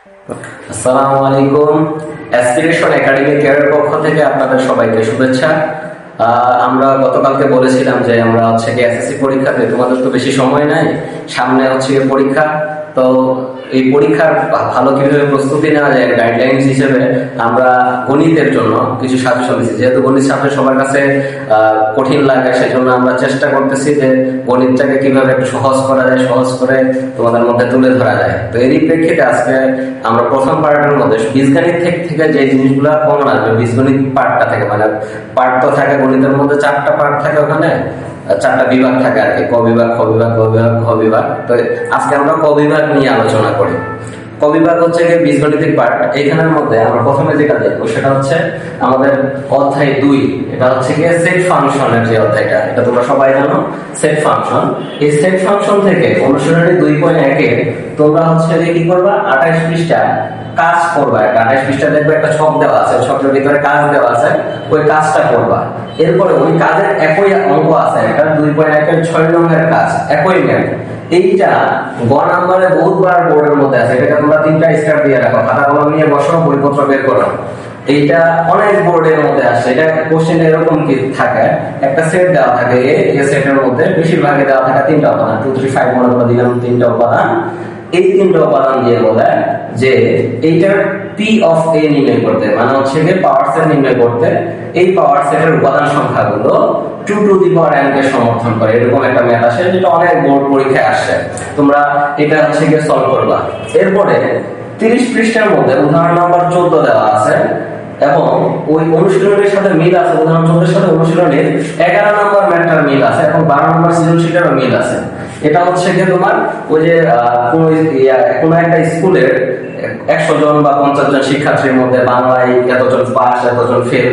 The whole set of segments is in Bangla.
আসসালামু আলাইকুম অ্যাসপিরেশন একাডেমি কেয়ারের পক্ষ থেকে আপনাদের সবাইকে শুভেচ্ছা। আমরা গতকালকে বলেছিলাম যে আমরা হচ্ছে কি এসএসসি পরীক্ষাতে তোমাদের তো বেশি সময় নাই, সামনে হচ্ছে পরীক্ষা। তো এই পরীক্ষার ভালো কীভাবে প্রস্তুতি নেওয়া যায় গাইডলাইন্স হিসেবে আমরা গণিতের জন্য কিছু সাজেশন দিচ্ছি। যেহেতু গণিত সাবজেক্ট সবার কাছে কঠিন লাগে, সেজন্য আমরা চেষ্টা করতেছি যে গণিতটাকে কীভাবে একটু সহজ করা যায়, সহজ করে তোমাদের মধ্যে তুলে ধরা যায়। তো এরই প্রেক্ষিতে আজকে আমরা প্রথম পার্টের মধ্যে বীজগণিত থেকে থেকে যে জিনিসগুলো কমন আসবে, বীজগণিত পার্টটা থেকে মানে পার্ট তো থাকে গণিতের মধ্যে, চারটা পার্ট থাকে ওখানে। চারটা বিভাগ থাকে আর কি। ক বিভাগ, খ বিভাগ ক বিভাগ খ বিভাগ। তো আজকে আমরা ক বিভাগ নিয়ে আলোচনা করি। ক বিভাগ হচ্ছে বীজগণিতিক মধ্যে আমরা প্রথমে যেটা দেখব সেটা হচ্ছে আমাদের অধ্যায় দুই। এটা হচ্ছে গিয়ে সেট ফাংশনের যে অধ্যায়টা, এটা তোমরা সবাই জানো সেট ফাংশন এই সেট ফাংশন থেকে অনুশীলনী দুই পয়েন্ট একে তোমরা হচ্ছে কি করবা? আঠাইশ পৃষ্ঠা কাজ করবা একটা। আঠাইশ পৃষ্ঠা দেখবে একটা ছক দেওয়া আছে ছকের ভিতরে কাজ দেওয়া আছে, ওই কাজটা করবা। এরপরে ওই কাজের একই অঙ্ক আছে একটা দুই পয়েন্ট একের ছয় নম্বরের কাজ, একই ম্যাপ এইটা গ নাম্বারে বহুতবার বোর্ডের মধ্যে আছে। এটাকে তোমরা তিনটা স্টার দিয়ে রাখো। খাতা কলম নিয়ে বসো বের করো। এইটা অনেক বোর্ডের মধ্যে আসে। এটা কোশ্চেন এরকম কি থাকে? একটা সেট দেওয়া থাকে সেটের মধ্যে বেশিরভাগে দেওয়া থাকে তিনটা উপাদান। টু থ্রি ফাইভ মনে করে দিলাম, তিনটা উপাদান। এই তিনটা উপাদান দিয়ে বলে যে এইটার পি অফ এ নির্ণয় করতে মানে হচ্ছে গিয়ে পাওয়ার সেট নির্ণয় করতে, এই পাওয়ার সেটের উপাদান সংখ্যাগুলো two to the power N কে সমর্থন করে, এরকম একটা ম্যাথ আসে যেটা অনেক বোর্ড পরীক্ষায় আসে। তোমরা এটা হচ্ছে গিয়ে সলভ করবা। এরপরে তিরিশ পৃষ্ঠের মধ্যে উদাহরণ নাম্বার চোদ্দ দেওয়া আছে এবং ওই অনুশীলনের সাথে মিল আছে, উদাহরণ চোদ্দের সাথে অনুশীলনের এগারো নম্বর ম্যাটার মিল আছে এবং বারো নম্বর সৃজনশীলেরও মিল আছে। এটা হচ্ছে গিয়ে তোমার ওই যে কোনো কোনো একটা স্কুলের একশো জন বা পঞ্চাশ জন শিক্ষার্থীর মধ্যে বাংলায় এতজন পাস, এতজন ফেল,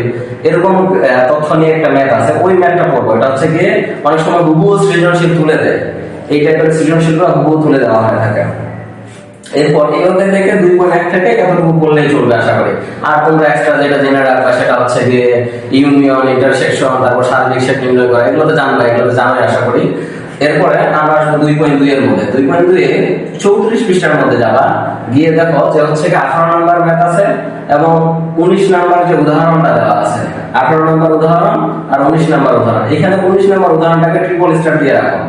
এরকম তথ্য নিয়ে একটা ম্যাথ আছে, ওই ম্যাথটা পড়ব। এটা হচ্ছে গিয়ে অনেক সময় হুবহু সৃজনশীল তুলে দেয়। এই টাইপের সৃজনশীলগুলো হুবহু তুলে দেওয়া হয়ে থাকে। এরপর এই অধ্যায় থেকে দুই পয়েন্ট এক থেকে এতটুকু করলেই চলবে আশা করি। আর তোমরা এক্সট্রা যেটা জেনে রাখবা সেটা হচ্ছে গিয়ে ইউনিয়ন ইন্টারসেকশন তারপর সার্বিক সেট নির্ণয় করা এগুলো তো জানবা এগুলো তো জানোই আশা করি। এরপরে আসব দুই পয়েন্ট দুই এর মধ্যে। দুই পয়েন্ট দুই চৌত্রিশ পৃষ্ঠার মধ্যে যাবা। গিয়ে দেখো যে হচ্ছে আঠারো নম্বর ম্যাথ আছে এবং উনিশ নাম্বার যে উদাহরণটা দেওয়া আছে। আঠারো নম্বর উদাহরণ আর উনিশ নাম্বার উদাহরণ। এখানে উনিশ নাম্বার উদাহরণটাকে ট্রিপল স্টার দিয়ে রাখো।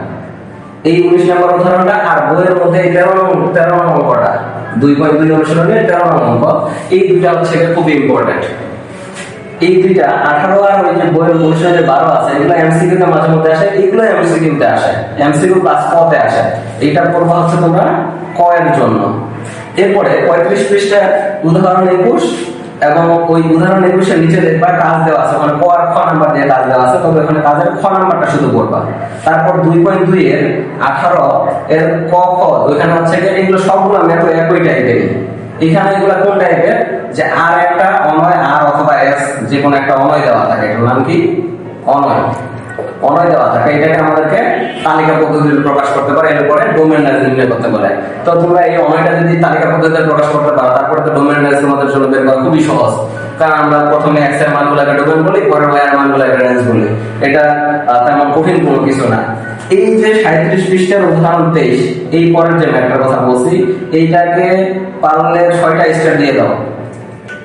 এই উনিশ নম্বর উদাহরণটা আর বইয়ের মধ্যে তেরো তেরো নং অঙ্কটা। দুই পয়েন্ট দুই অনুশীলনে, তেরো নং অঙ্ক। এই দুটা হচ্ছে খুব ইম্পর্টেন্ট এই দুইটা, আঠারো আর ওই যে বইয়ের অনুশীলনে বারো আছে, এগুলো এমসিকিউ তে মাঝে মধ্যে আসে, এগুলো এমসিকিউ তে আসে। এমসিকিউ প্লাস ক তে আসে। এইটা পড়বা হচ্ছে তোমরা ক এর জন্য। এরপরে পঁয়ত্রিশ পৃষ্ঠা উদাহরণ একুশ এবং ওই উদাহরণ একুশের নিচে দেখবা কাজ দেওয়া আছে মানে ক খ নাম্বার দিয়ে কাজ দেওয়া আছে, তবে ওখানে কাজের খ নাম্বারটা শুধু পড়বা। তারপর দুই পয়েন্ট দুই এর আঠারো এর ক খ, ওইখানে হচ্ছে এগুলো সবগুলো ম্যাথ একই টাইপের এখানে এগুলো কোন টাইপের যে আর একটা, অনয়, আর এস একটা অনয় দেওয়া থাকে। এটার নাম কি? অনয়। অনয় দেওয়া থাকে। এটাকে আমাদেরকে তালিকা পদ্ধতিতে প্রকাশ করতে পারে। এর ডোমেন নাইজ নির্ণয় করতে তো তোমরা এই অনয়টা যদি তালিকা পদ্ধতিতে প্রকাশ করতে পারো, তারপরে তো ডোমেন নাইজ তোমাদের জন্য বের করা খুবই সহজ। কারণ আমরা প্রথমে এক্সের মানগুলোকে ডোমেন বলি পরে ওয়াই এর মানগুলোকে রেঞ্জ বলি। এটা তেমন কঠিন কোনো কিছু না। এই যে সাঁত্রিশ পৃষ্ঠার উদাহরণ তেইশ, এই পরের যে ম্যাপটার কথা বলছি, এইটাকে পারলে ছয়টা স্টার দিয়ে দাও।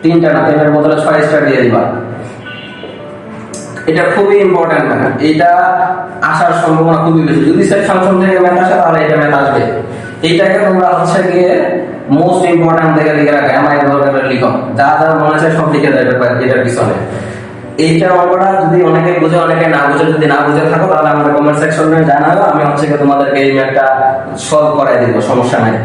তিনটা না, তিনটার বদলে ছয় স্টার দিয়ে দিবা। এটা খুবই ইম্পর্টেন্ট ম্যাথ এটা আসার সম্ভাবনা খুবই বেশি। যদি সেট ফাংশন থেকে ম্যাথ আসে, তাহলে এটা ম্যাথ আসবে। এইটাকে তোমরা হচ্ছে গিয়ে মোস্ট ইম্পর্টেন্ট দেখে লিখে রাখো এমআই দরকার লিখো যা যা মনে আছে সব লিখে দেবে এটার পিছনে। এইটা অঙ্কটা যদি অনেকে বুঝে, অনেকে না বুঝে, যদি না বুঝে থাকো, তাহলে আমাদের কমেন্ট সেকশনে জানাও আমি হচ্ছে তোমাদেরকে এই ম্যাথটা সলভ করাই দিব, সমস্যা নাই।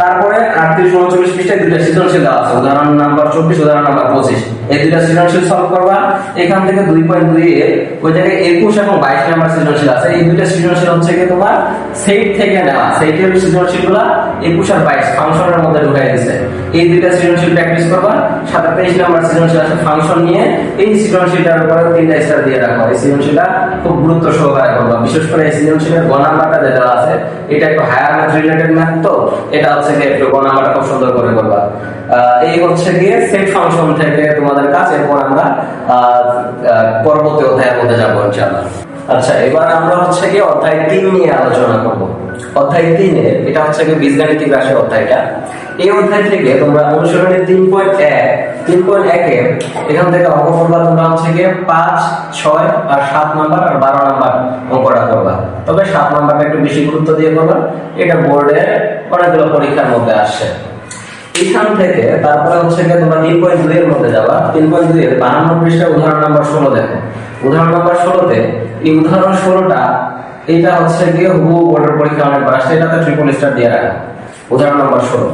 তারপরে আটত্রিশ উনচল্লিশ পৃষ্ঠায় দুইটা সৃজনশীল দেওয়া আছে। উদাহরণ নাম্বার চব্বিশ, উদাহরণ নাম্বার পঁচিশ। এই দুইটা সৃজনশীল সলভ করবা। এখান থেকে দুই পয়েন্ট দুই এ ওই জায়গায় একুশ এবং বাইশ নাম্বার সৃজনশীল আছে। এই দুইটা সৃজনশীল হচ্ছে গিয়ে তোমার সেট থেকে সেইটের একুশ আর বাইশ ফাংশনের মধ্যে ঢুকাই এই দুইটা সৃজনশীল প্র্যাকটিস করবা নাম্বার সৃজনশীল আছে ফাংশন নিয়ে, এই সৃজনশীলটার উপরে তিনটা স্টার দিয়ে রাখো এই সৃজনশীলটা খুব গুরুত্ব সহকারে করবা। বিশেষ করে এই সৃজনশীলের যেটা আছে, এটা একটু হায়ার ম্যাথ রিলেটেড ম্যাথ তো, এটা হচ্ছে গিয়ে একটু খুব সুন্দর করে করবা। এই হচ্ছে গিয়ে সেট ফাংশন থেকে তোমাদের কাছে এরপর আমরা পরবর্তী অধ্যায়ের মধ্যে যাব ইনশাআল্লাহ। আচ্ছা এবার আমরা হচ্ছে কি অধ্যায় তিন নিয়ে আলোচনা করব। অধ্যায় তিনে এটা হচ্ছে কি বীজগাণিতিক রাশি অধ্যায়টা। এই অধ্যায় থেকে তোমরা অনুশীলনের তিন পয়েন্ট এক, তিন পয়েন্ট একে এখান থেকে অঙ্ক করবা তোমরা হচ্ছে গিয়ে পাঁচ, ছয় আর সাত নাম্বার আর বারো নাম্বার অঙ্কটা করবা। তবে সাত নাম্বারটা একটু বেশি গুরুত্ব দিয়ে করবা, এটা বোর্ডে অনেকগুলো পরীক্ষার মধ্যে আসছে। এখান থেকে তারপরে হচ্ছে গিয়ে তোমরা তিন পয়েন্ট দুই এর মধ্যে যাবা। তিন পয়েন্ট দুই এর বাহান্ন পৃষ্ঠা উদাহরণ নাম্বার ষোলো দেখো। উদাহরণ নাম্বার ষোলোতে এই উদাহরণ ষোলোটা, এটা হচ্ছে গিয়ে হু বোর্ডের পরীক্ষা অনেকবার আসছে এটাতে ট্রিপল স্টার দিয়ে রাখা। উদাহরণ নাম্বার ষোলো।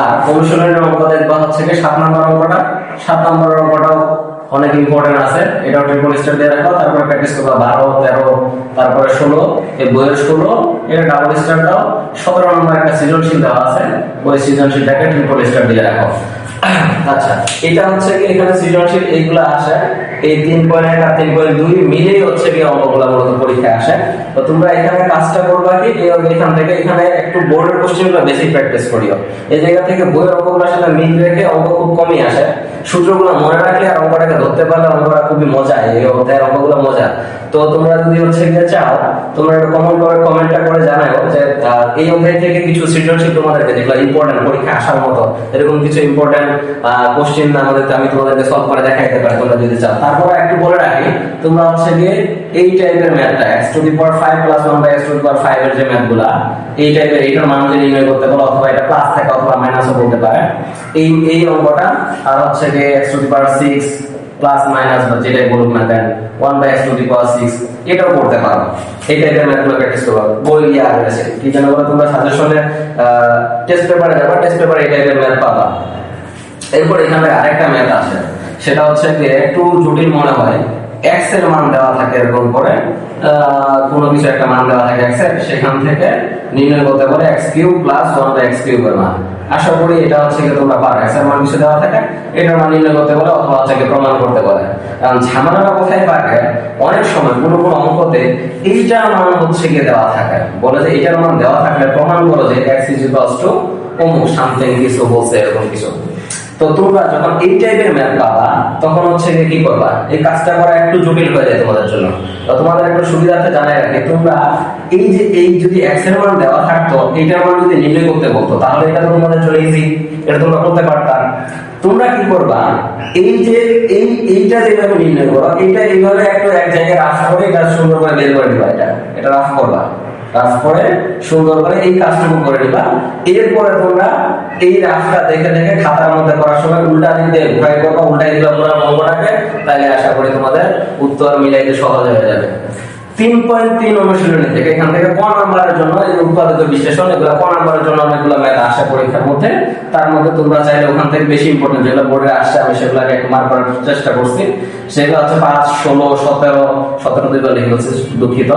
আর অনুশীলনের অঙ্ক দেখবা হচ্ছে গিয়ে সাত নম্বর অঙ্কটা, সাত নম্বর অঙ্কটাও অনেক ইম্পর্টেন্ট আছে, এটাও ট্রিপল স্টার দিয়ে রাখো, তারপরে প্র্যাকটিস করবা বারো, তেরো, তারপরে ষোলো, এই বইয়ের ষোলো, এটা ডাবল স্টার দাও, সতেরো নম্বর একটা সৃজনশীল দেওয়া আছে, ওই সৃজনশীলটাকে ট্রিপল স্টার দিয়ে রাখো। আচ্ছা এটা হচ্ছে কি, এখানে সৃজনশীল এইগুলো আসে। এই তিন পয়েন্ট আর তিন পয়েন্ট দুই মিলেই হচ্ছে কি মূলত আসে। তো তোমরা এখানে কাজটা করবা কি এখান থেকে, এখানে একটু বোর্ডের কোশ্চেনগুলো বেশি প্র্যাকটিস করিও। এই জায়গা থেকে বইয়ের অঙ্কগুলোর সাথে মিল রেখে অঙ্ক খুব কমই আসে। সূত্রগুলো মনে রাখলে আর অঙ্কটাকে ধরতে পারলে অঙ্কটা খুবই মজা, এই অধ্যায়ের অঙ্কগুলো মজা। তো তোমরা যদি হচ্ছে গিয়ে চাও, তোমরা একটা কমেন্ট করে, কমেন্টটা করে জানাও যে এই অধ্যায় থেকে কিছু সৃজনশীল তোমাদেরকে যেগুলো ইম্পর্টেন্ট পরীক্ষা আসার মতো, এরকম কিছু ইম্পর্টেন্ট কোশ্চেন আমাদের আমি তোমাদেরকে সলভ করে দেখাইতে পারি, তোমরা যদি চাও। তারপরে একটু বলে রাখি, তোমরা হচ্ছে গিয়ে এই টাইপের ম্যাথটা X to the power five plus one by X to the power five এর যে ম্যাথগুলা এই টাইপের এইটার মান যে নির্ণয় করতে পারো অথবা এটা প্লাস থাকে অথবা মাইনাসও বলতে পারে। এই এই অঙ্কটা, আর হচ্ছে গিয়ে X to the power six plus minus বা যেটাই বলুক না কেন one by X to the power six এটাও করতে পারো। এই টাইপের ম্যাথগুলো প্র্যাকটিস করো। বই আগে আছে কি যেন তোমরা? সাজেশনে টেস্ট পেপারে যাবা টেস্ট পেপারে এই টাইপের ম্যাথ পাবা। এরপর এখানে আরেকটা ম্যাথ আছে। সেটা হচ্ছে কি, একটু জটিল মনে হয়। এক্সের মান দেওয়া থাকে এরকম করে কোনো কিছু একটা মান দেওয়া থাকে এক্সের, সেখান থেকে নির্ণয় করতে পারে X cube plus one by X কিউবের মান। আশা করি এটা হচ্ছে কি, তোমরা পারো। এক্সের মান কিছু দেওয়া থাকে, এটার মান নির্ণয় করতে পারে অথবা হচ্ছে প্রমাণ করতে পারে। কারণ ঝামেলাটা কোথায় পারে? অনেক সময় কোনো কোনো অঙ্কতে এইটার মান হচ্ছে কি দেওয়া থাকে। বলে যে এইটার মান দেওয়া থাকলে প্রমাণ করো যে এক্স ইজ ইকুয়ালস টু অমুক সামথিং কিছু বলছে, এরকম কিছু। তো তোমরা যখন এই টাইপের ম্যাথ পাবা, তখন হচ্ছে কি করবা? এই কাজটা করা একটু জটিল হয়ে যায় তোমাদের জন্য। তো তোমাদের একটু সুবিধার্থে জানাই রাখি, তোমরা এই যে, এই যদি এক্স দেওয়া থাকতো, এইটার মান যদি নির্ণয় করতে বলতো তাহলে এটা তো তোমাদের জন্য ইজি এটা তোমরা করতে পারতা। তোমরা কি করবা? এই যে, এই, এইটা যেভাবে নির্ণয় করো, এইটা এইভাবে একটু এক জায়গায় রাফ করে এটা সুন্দর করে বের করে দিবা এটা এটা রাফ করবা। করে সুন্দর করে এই কাজটুকু করে নিবা। এরপরে তোমরা এই রাস্তা দেখে দেখে খাতার মধ্যে করার সময় উল্টা দিতে দিয়ে ঘুরাই করবা, উল্টাই দিবা পুরো মঙ্গলাকে তাহলে আশা করি তোমাদের উত্তর মিলাইতে সহজ হয়ে যাবে। বোর্ডে দুঃখিত।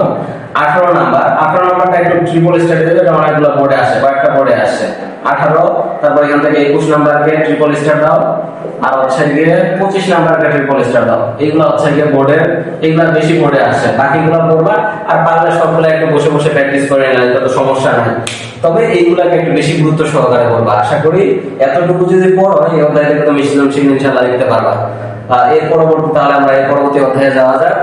আঠারো নাম্বার। আঠারো নাম্বারটা একটু ট্রিপল স্টাডি দেবে অনেকগুলো বোর্ডে আসে, কয়েকটা বোর্ডে আসে। আঠারো, তারপর এখান থেকে একুশ নাম্বারকে ট্রিপল স্টার দাও। আর হচ্ছে গিয়ে পঁচিশ নাম্বারকে ট্রিপল স্টার দাও। এগুলো হচ্ছে গিয়ে বোর্ডের এগুলো বেশি বোর্ডে আসে। বাকিগুলো পড়বা আর পারলে সবগুলো একটু বসে বসে প্র্যাকটিস করে নিলে তো সমস্যা নাই। তবে এইগুলাকে একটু বেশি গুরুত্ব সহকারে করবা আশা করি এতটুকু যদি পড়ো, এই অধ্যায় থেকে তুমি সৃজনশীল ইনশাল্লাহ লিখতে পারবা। এর পরবর্তী তাহলে আমরা এর পরবর্তী অধ্যায়ে যাওয়া যাক।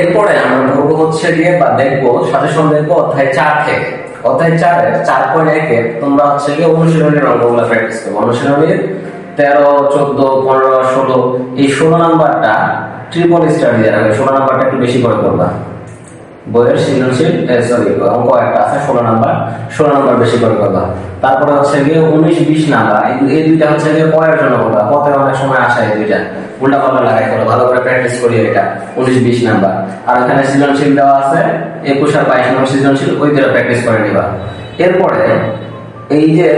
এরপরে আমরা ধরবো হচ্ছে গিয়ে বা দেখব, সাজেশন দেখব অধ্যায় চার থেকে। অধ্যায় চারের চার পয়েন্ট একে তোমরা হচ্ছে গিয়ে অনুশীলনের অঙ্কগুলো প্র্যাকটিস করব। অনুশীলনের তেরো, চোদ্দ, পনেরো, ষোলো, এই ষোলো নাম্বারটা ট্রিপল স্টার দিয়ে রাখবে ষোলো নাম্বারটা একটু বেশি করে করবা বইয়ের সৃজনশীল সরি অঙ্ক একটা আছে, ষোলো নাম্বার ষোলো নাম্বার বেশি করে করবা তারপরে হচ্ছে গিয়ে উনিশ, বিশ নাম্বার, এই দুইটা হচ্ছে গিয়ে পয়ের জন্য করবা পথে অনেক সময় আসে এই দুইটা। উল্টা পাল্টা লাগাই করো ভালো করে প্র্যাকটিস করি এটা। উনিশ, বিশ নাম্বার। আর ওখানে সৃজনশীল দেওয়া আছে, একুশ আর বাইশ নম্বর সৃজনশীল ওই দুটো প্র্যাকটিস করে নিবা। এরপরে এই যে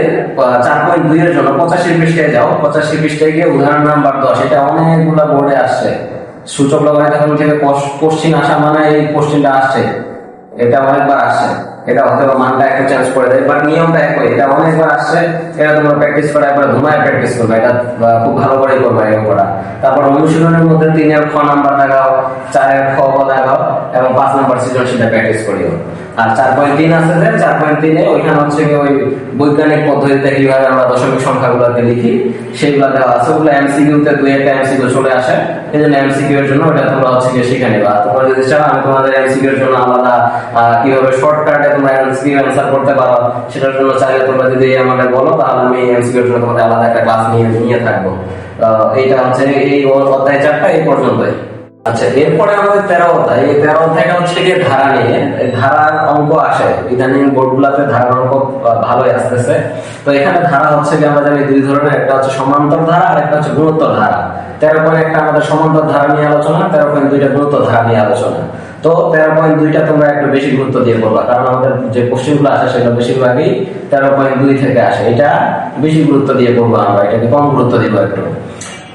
চার পয়েন্ট দুই এর জন্য পঁচাশি পৃষ্ঠায় যাও। পঁচাশি পৃষ্ঠায় গিয়ে উদাহরণ নাম্বার দশ, এটা অনেকগুলো বোর্ডে আসছে। সূচক লাগাই তখন থেকে কোশ্চিন আসা মানে এই কোশ্চিনটা আসছে এটা অনেকবার আসছে। এটা হয়তো মানটা একটু চেঞ্জ করে দেয় বাট নিয়মটা একই। এটা অনেকবার আসছে, এটা তোমরা প্র্যাকটিস করা, একবার প্র্যাকটিস করবে। এটা খুব ভালো করেই করবে করা। তারপর অনুশীলনের মধ্যে তিনের খ নাম্বার লাগাও, চারের খ লাগাও, এবং পাঁচ নাম্বার সৃজনশীলটা প্র্যাকটিস করিও। আর চার পয়েন্ট তিন আছে যে, চার পয়েন্ট তিনে ওইখানে হচ্ছে ওই বৈজ্ঞানিক পদ্ধতিতে কীভাবে আমরা দশমিক সংখ্যাগুলোকে লিখি সেইগুলো দেওয়া আছে। ওগুলো এমসিকিউ তে দুই একটা এমসিকিউ চলে আসে। এই জন্য এমসিকিউ এর জন্য ওটা তোমরা হচ্ছে শিখে নেবা। তোমরা যদি চাও, আমি তোমাদের এমসিকিউ এর জন্য আলাদা কীভাবে শর্টকাটে তোমরা এমসিকিউ করতে পারো, সেটার জন্য চাইলে তোমরা যদি আমাকে বলো, তাহলে আমি এমসিকিউ এর জন্য তোমাদের আলাদা একটা ক্লাস নিয়ে নিয়ে থাকব। এইটা হচ্ছে এই অধ্যায় চারটা এই পর্যন্তই। আচ্ছা এরপরে আমাদের তেরো অধ্যায়। এই তেরো অধ্যায়টা হচ্ছে গিয়ে ধারা নিয়ে। ধারার অঙ্ক আসে। ইদানিং বোর্ড গুলাতে ধারার অঙ্ক ভালোই আসতেছে। তো এখানে ধারা হচ্ছে কি আমরা জানি দুই ধরনের। একটা হচ্ছে সমান্তর ধারা, আর একটা হচ্ছে গুণোত্তর ধারা। তেরো পয়েন্ট একটা আমাদের সমান্তর ধারা নিয়ে আলোচনা, তেরো পয়েন্ট দুইটা গুণোত্তর ধারা নিয়ে আলোচনা। তো তেরো পয়েন্ট দুইটা তোমরা একটু বেশি গুরুত্ব দিয়ে করবা কারণ আমাদের যে কোশ্চেনগুলো আসে সেটা বেশিরভাগই তেরো পয়েন্ট দুই থেকে আসে। এটা বেশি গুরুত্ব দিয়ে করব আমরা, এটাকে কম গুরুত্ব দিব একটু।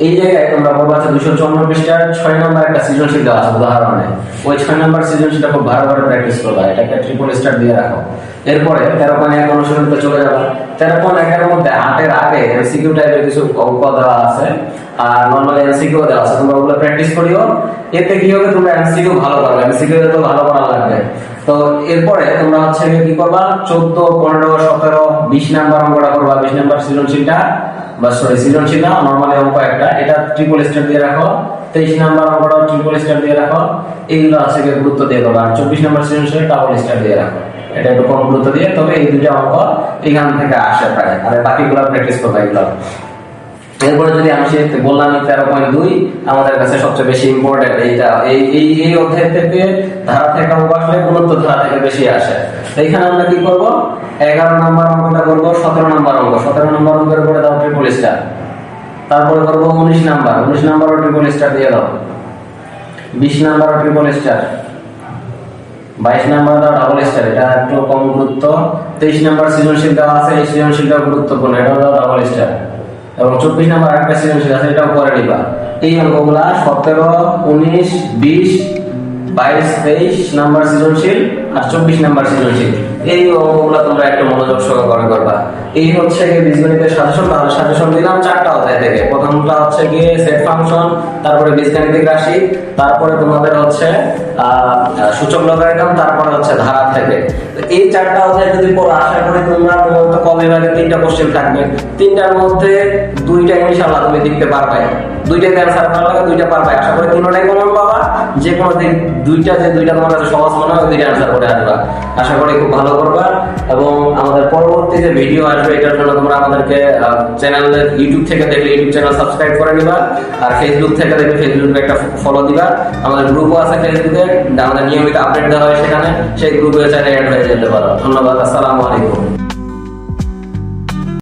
এই জায়গায় তোমরা বলব আছে দুশো চুয়ান্ন পৃষ্ঠার ছয় নম্বর একটা সৃজনশীল দেওয়া আছে, উদাহরণে। ওই ছয় নম্বর সৃজনশীলটা খুব ভালো করে প্র্যাকটিস করবা এটা একটা ট্রিপল স্টার দিয়ে রাখো। এরপরে তেরো পয়েন্ট এক অনুশীলনতে চলে যাবা। তেরো পয়েন্ট একের মধ্যে আটের আগে এমসিকিউ টাইপের কিছু অঙ্ক দেওয়া আছে, আর নর্মালি এমসিকিউ দেওয়া আছে। তোমরা ওগুলো প্র্যাকটিস করিও। এতে কি হবে? তোমরা এমসিকিউ ভালো পারবে এমসিকিউ তো ভালো করা লাগবে। তো এরপরে তোমরা হচ্ছে কি করবা? চোদ্দ, পনেরো, সতেরো, বিশ নাম্বার অঙ্কটা করবা। বিশ নাম্বার সৃজনশীলটা। বা সরি সৃজনশীল না নর্মালি অঙ্ক একটা। এটা ট্রিপল দিয়ে রাখো, তেইশ নাম্বার অঙ্কটা ট্রিপল দিয়ে রাখো, এইগুলো গুরুত্ব দিয়ে করবা আর চব্বিশ নাম্বার সৃজনশীল ডাবল দিয়ে রাখো। এটা একটু কম গুরুত্ব দিয়ে, তবে এই দুটো অঙ্ক এখান থেকে আসে প্রায় আর বাকিগুলো প্র্যাকটিস এগুলো। এরপরে যদি আমি বললাম তেরো পয়েন্ট দুই, আমাদের কাছে সবচেয়ে বেশি ইম্পর্টেন্ট এইটা, এই এই এই অধ্যায় থেকে ধারা থেকে আসলে ধারা থেকে বেশি আসে। এখানে আমরা কি করব? এগারো নম্বর অঙ্কটা করব, সতেরো নম্বর অঙ্ক। সতেরো নম্বর অঙ্কের উপরে দাও ট্রিপল স্টার তারপরে করব উনিশ নাম্বার। উনিশ নাম্বারও ট্রিপল স্টার দিয়ে দাও। বিশ নাম্বারও ট্রিপল স্টার বাইশ নাম্বার দাও ডাবল স্টার এটা একটু কম গুরুত্ব। তেইশ নাম্বার সৃজনশীল দেওয়া আছে, এই সৃজনশীলটা গুরুত্বপূর্ণ। এটাও দাও ডাবল স্টার এবং চব্বিশ নাম্বার একটা সৃজনশীল আছে, এটাও করে নিবা। এই অঙ্কগুলা সতেরো, উনিশ, বিশ, বাইশ, তেইশ নাম্বার সৃজনশীল আর চব্বিশ নাম্বার সৃজনশীল। এই তোমরা মনোযোগ সহকারে করবা। এই হচ্ছে বীজগণিতের সাজেশন তাহলে সাজেশন দিলাম চারটা অধ্যায় থেকে। প্রথমটা হচ্ছে গিয়ে সেট ফাংশন তারপরে বীজগাণিতিক রাশি, তারপরে তোমাদের হচ্ছে সূচক লগারিদম তারপরে হচ্ছে ধারা থেকে। এই চারটা অধ্যায় যদি পড়ো, আশা করি তোমরা তোমার তিনটা কোশ্চেন থাকবে। তিনটার মধ্যে দুইটা ইনশাআল্লাহ তুমি দেখতে পারবে। দুইটাতে অ্যান্সার ভালো লাগে, দুইটা পারবে। আশা করি কমন যে কোনো দিক- দুইটা যে দুইটা তোমার কাছে সহজ মনে হয় দুইটা অ্যান্সার করে আসবা। আশা করি খুব ভালো করবা এবং আমাদের পরবর্তী যে ভিডিও আসবে, এটার জন্য তোমরা আমাদেরকে চ্যানেল ইউটিউব থেকে দেখলে ইউটিউব চ্যানেল সাবস্ক্রাইব করে নিবা আর ফেসবুক থেকে দেখলে ফেসবুকে একটা ফলো দিবা। আমাদের গ্রুপও আছে ফেসবুকে আমাদের নিয়মিত আপডেট দেওয়া হয় সেখানে। সেই গ্রুপে চাইলে অ্যাড হয়ে যেতে পারো। ধন্যবাদ, আসসালামু আলাইকুম।